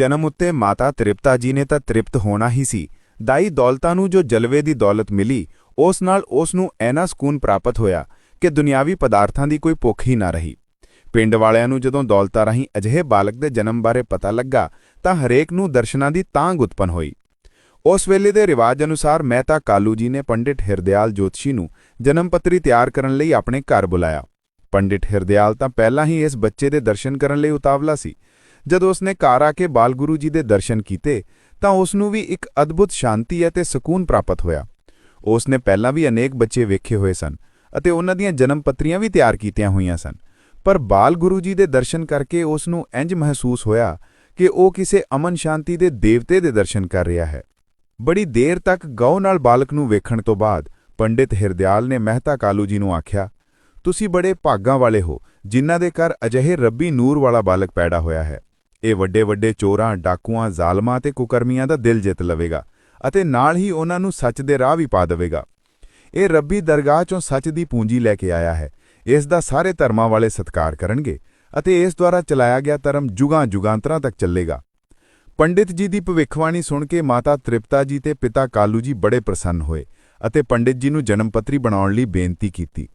ਜਨਮ ਉੱਤੇ ਮਾਤਾ ਤ੍ਰਿਪਤਾ ਜੀ ਨੇ ਤਾਂ ਤ੍ਰਿਪਤ ਹੋਣਾ ਹੀ ਸੀ। ਦਾਈ ਦੌਲਤਾਂ ਨੂੰ ਜੋ ਜਲਵੇ ਦੀ ਦੌਲਤ ਮਿਲੀ, ਉਸ ਨਾਲ ਉਸ ਨੂੰ ਐਨਾ ਸਕੂਨ ਪ੍ਰਾਪਤ ਹੋਇਆ ਕਿ ਦੁਨਿਆਵੀ ਪਦਾਰਥਾਂ ਦੀ ਕੋਈ ਭੁੱਖ ਹੀ ਨਾ ਰਹੀ। ਪਿੰਡ ਵਾਲਿਆਂ ਨੂੰ ਜਦੋਂ ਦੌਲਤਾਂ ਰਾਹੀਂ ਅਜਿਹੇ ਬਾਲਕ ਦੇ ਜਨਮ ਬਾਰੇ ਪਤਾ ਲੱਗਾ, ਤਾਂ ਹਰੇਕ ਨੂੰ ਦਰਸ਼ਨਾਂ ਦੀ ਤਾਂਗ ਉਤਪਨ ਹੋਈ। ਉਸ ਵੇਲੇ ਦੇ ਰਿਵਾਜ ਅਨੁਸਾਰ ਮਹਿਤਾ ਕਾਲੂ ਜੀ ਨੇ ਪੰਡਿਤ ਹਿਰਦਿਆਲ ਜੋਤਸ਼ੀ ਨੂੰ ਜਨਮ ਪੱਤਰੀ ਤਿਆਰ ਕਰਨ ਲਈ ਆਪਣੇ ਘਰ ਬੁਲਾਇਆ। ਪੰਡਿਤ ਹਿਰਦਿਆਲ ਤਾਂ ਪਹਿਲਾਂ ਹੀ ਇਸ ਬੱਚੇ ਦੇ ਦਰਸ਼ਨ ਕਰਨ ਲਈ ਉਤਾਵਲਾ ਸੀ। ਜਦੋਂ ਉਸਨੇ ਘਰ ਆ ਕੇ ਬਾਲਗੁਰੂ ਜੀ ਦੇ ਦਰਸ਼ਨ ਕੀਤੇ, ਤਾਂ ਉਸ ਨੂੰ ਵੀ ਇੱਕ ਅਦਭੁਤ ਸ਼ਾਂਤੀ ਅਤੇ ਸਕੂਨ ਪ੍ਰਾਪਤ ਹੋਇਆ। ਉਸ ਨੇ ਪਹਿਲਾਂ ਵੀ ਅਨੇਕ ਬੱਚੇ ਵੇਖੇ ਹੋਏ ਸਨ ਅਤੇ ਉਹਨਾਂ ਦੀਆਂ ਜਨਮ ਪੱਤਰੀਆਂ ਵੀ ਤਿਆਰ ਕੀਤੀਆਂ ਹੋਈਆਂ ਸਨ। ਪਰ ਬਾਲਗੁਰੂ ਜੀ ਦੇ ਦਰਸ਼ਨ ਕਰਕੇ ਉਸ ਨੂੰ ਇੰਜ ਮਹਿਸੂਸ ਹੋਇਆ ਕਿ ਉਹ ਕਿਸੇ ਅਮਨ ਸ਼ਾਂਤੀ ਦੇ ਦੇਵਤੇ ਦੇ ਦਰਸ਼ਨ ਕਰ ਰਿਹਾ ਹੈ। ਬੜੀ ਦੇਰ ਤੱਕ ਗਊ ਨਾਲ ਬਾਲਕ ਨੂੰ ਵੇਖਣ ਤੋਂ ਬਾਅਦ ਪੰਡਿਤ ਹਿਰਦਿਆਲ ਨੇ ਮਹਿਤਾ ਕਾਲੂ ਜੀ ਨੂੰ ਆਖਿਆ, ਤੁਸੀਂ ਬੜੇ ਭਾਗਾਂ ਵਾਲੇ ਹੋ, ਜਿਨ੍ਹਾਂ ਦੇ ਘਰ ਅਜਿਹੇ ਰੱਬੀ ਨੂਰ ਵਾਲਾ ਬਾਲਕ ਪੈਦਾ ਹੋਇਆ ਹੈ। ਇਹ ਵੱਡੇ ਵੱਡੇ ਚੋਰਾਂ, ਡਾਕੂਆਂ, ਜ਼ਾਲਮਾਂ ਤੇ ਕੁਕਰਮੀਆਂ ਦਾ ਦਿਲ ਜਿੱਤ ਲਵੇਗਾ ਅਤੇ ਨਾਲ ਹੀ ਉਹਨਾਂ ਨੂੰ ਸੱਚ ਦੇ ਰਾਹ ਵੀ ਪਾ ਦੇਵੇਗਾ। ਇਹ ਰੱਬੀ ਦਰਗਾਹ ਚੋਂ ਸੱਚ ਦੀ ਪੂੰਜੀ ਲੈ ਕੇ ਆਇਆ ਹੈ। ਇਸ ਦਾ ਸਾਰੇ ਧਰਮਾਂ ਵਾਲੇ ਸਤਿਕਾਰ ਕਰਨਗੇ ਅਤੇ ਇਸ ਦੁਆਰਾ ਚਲਾਇਆ ਗਿਆ ਧਰਮ ਜੁਗਾਂ ਜੁਗਾਂਤਰਾਂ ਤੱਕ ਚੱਲੇਗਾ। ਪੰਡਿਤ ਜੀ ਦੀ ਭਵਿੱਖਬਾਣੀ ਸੁਣ ਕੇ ਮਾਤਾ ਤ੍ਰਿਪਤਾ ਜੀ ਤੇ ਪਿਤਾ ਕਾਲੂ ਜੀ ਬੜੇ ਪ੍ਰਸੰਨ ਹੋਏ ਅਤੇ ਪੰਡਿਤ ਜੀ ਨੂੰ ਜਨਮ ਪੱਤਰੀ ਬਣਾਉਣ ਲਈ ਬੇਨਤੀ ਕੀਤੀ।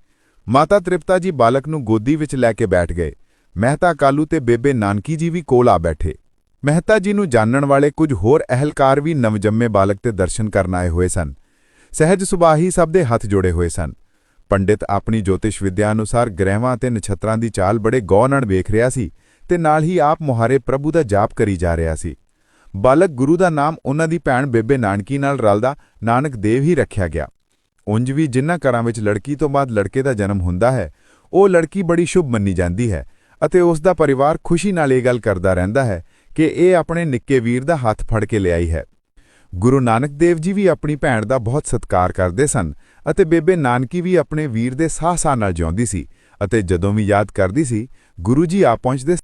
ਮਾਤਾ ਤ੍ਰਿਪਤਾ ਜੀ ਬਾਲਕ ਨੂੰ ਗੋਦੀ ਵਿੱਚ ਲੈ ਕੇ ਬੈਠ ਗਏ। ਮਹਿਤਾ ਕਾਲੂ ਤੇ ਬੇਬੇ ਨਾਨਕੀ ਜੀ ਵੀ ਕੋਲ ਆ ਬੈਠੇ। ਮਹਿਤਾ ਜੀ ਨੂੰ ਜਾਣਨ ਵਾਲੇ ਕੁਝ ਹੋਰ ਅਹਲਕਾਰ ਵੀ ਨਵਜੰਮੇ ਬਾਲਕ ਤੇ ਦਰਸ਼ਨ ਕਰਨ ਆਏ ਹੋਏ ਸਨ। ਸਹਿਜ ਸੁਭਾਹੀ ਸਭ ਦੇ ਹੱਥ ਜੋੜੇ ਹੋਏ ਸਨ। ਪੰਡਿਤ ਆਪਣੀ ਜੋਤਿਸ਼ ਵਿਦਿਆ ਅਨੁਸਾਰ ਗ੍ਰਹਿਵਾਂ ਤੇ ਨਛੱਤਰਾਂ ਦੀ ਚਾਲ ਬੜੇ ਗੌਰ ਨਾਲ ਵੇਖ ਰਿਹਾ ਸੀ ਤੇ ਨਾਲ ਹੀ ਆਪ ਮੁਹਾਰੇ ਪ੍ਰਭੂ ਦਾ ਜਾਪ ਕਰੀ ਜਾ ਰਿਹਾ ਸੀ। ਬਾਲਕ ਗੁਰੂ ਦਾ ਨਾਮ ਉਹਨਾਂ ਦੀ ਭੈਣ ਬੇਬੇ ਨਾਨਕੀ ਨਾਲ ਰਲਦਾ ਨਾਨਕ ਦੇਵ ਹੀ ਰੱਖਿਆ ਗਿਆ। ਉਂਝ ਵੀ ਜਿਨ੍ਹਾਂ ਘਰਾਂ ਵਿੱਚ ਲੜਕੀ ਤੋਂ ਬਾਅਦ ਲੜਕੇ ਦਾ ਜਨਮ ਹੁੰਦਾ ਹੈ, ਉਹ ਲੜਕੀ ਬੜੀ ਸ਼ੁਭ ਮੰਨੀ ਜਾਂਦੀ ਹੈ। ਅਤੇ ਉਸ ਦਾ ਪਰਿਵਾਰ ਖੁਸ਼ੀ ਨਾਲ ਇਹ ਗੱਲ ਕਰਦਾ ਰਹਿੰਦਾ ਹੈ ਕਿ ਇਹ ਆਪਣੇ ਨਿੱਕੇ ਵੀਰ ਦਾ ਹੱਥ ਫੜ ਕੇ ਲਿਆਈ ਹੈ। ਗੁਰੂ ਨਾਨਕ ਦੇਵ ਜੀ ਵੀ ਆਪਣੀ ਭੈਣ ਦਾ ਬਹੁਤ ਸਤਿਕਾਰ ਕਰਦੇ ਸਨ ਅਤੇ ਬੇਬੇ ਨਾਨਕੀ ਵੀ ਆਪਣੇ ਵੀਰ ਦੇ ਸਾਹ-ਸਾਹ ਨਾਲ ਜਿਉਂਦੀ ਸੀ ਅਤੇ ਜਦੋਂ ਵੀ ਯਾਦ ਕਰਦੀ ਸੀ, ਗੁਰੂ ਜੀ ਆ ਪਹੁੰਚਦੇ